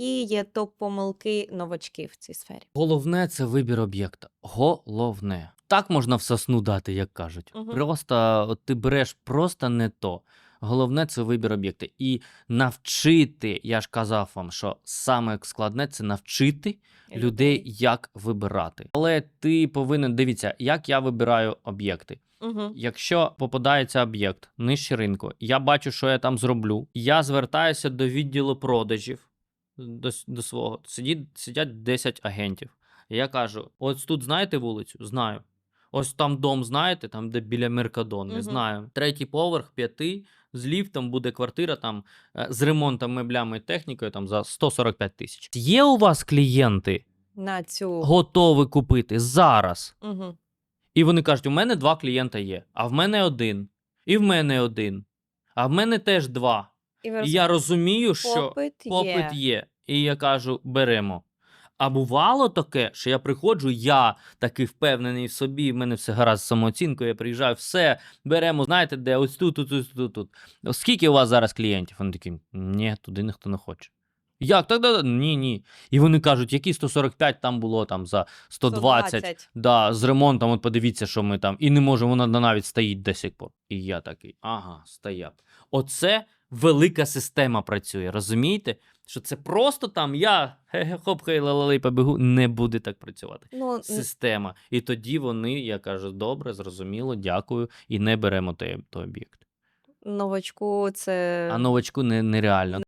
які є топ-помилки новачків в цій сфері? Головне це вибір об'єкта. Головне. Так можна в сосну дати, як кажуть. Мгм. Просто от ти береш просто не то. Головне це вибір об'єкта. І навчити, я ж казав вам, що саме складне це навчити людей, як вибирати. Але ти повинен дивіться, як я вибираю об'єкти. Угу. Якщо попадається об'єкт нижче ринку, я бачу, що я там зроблю. Я звертаюся до відділу продажів до, до свого. Сидять, сидять 10 агентів. І я кажу: ось тут знаєте вулицю? Знаю. Ось там дом, знаєте, там, де біля Меркадон, не Мгм. знаю. Третій поверх, п'ятий, з ліфтом буде квартира там е, з ремонтом меблями і технікою там за 145 тисяч. Є у вас клієнти На цю готові купити зараз? угу. І вони кажуть: у мене два клієнта є, а в мене один, і в мене один, а в мене теж два. І, ви І я розумію, що попит, попит є. є. І я кажу: беремо. А бувало таке, що я приходжу, я такий впевнений в собі, в мене все гаразд з самооцінкою, я приїжджаю, все, беремо, знаєте, де ось тут, тут, тут, тут, тут. Скільки у вас зараз клієнтів? Вони такі, ні, туди ніхто не хоче. Як? Так, да, да, ні, ні. І вони кажуть, які 145 там було там за 120. Да, з ремонтом, от подивіться, що ми там. І не можемо, вона навіть стоїть до сих пор. І я такий, ага, стояв. Оце велика система працює, розумієте? Що це просто там я хоп хей лалалей побігу, не буде так працювати. Ну, Система. І тоді вони, я кажу, добре, зрозуміло, дякую, і не беремо той, той об'єкт. новачку це А новачку не, нереально.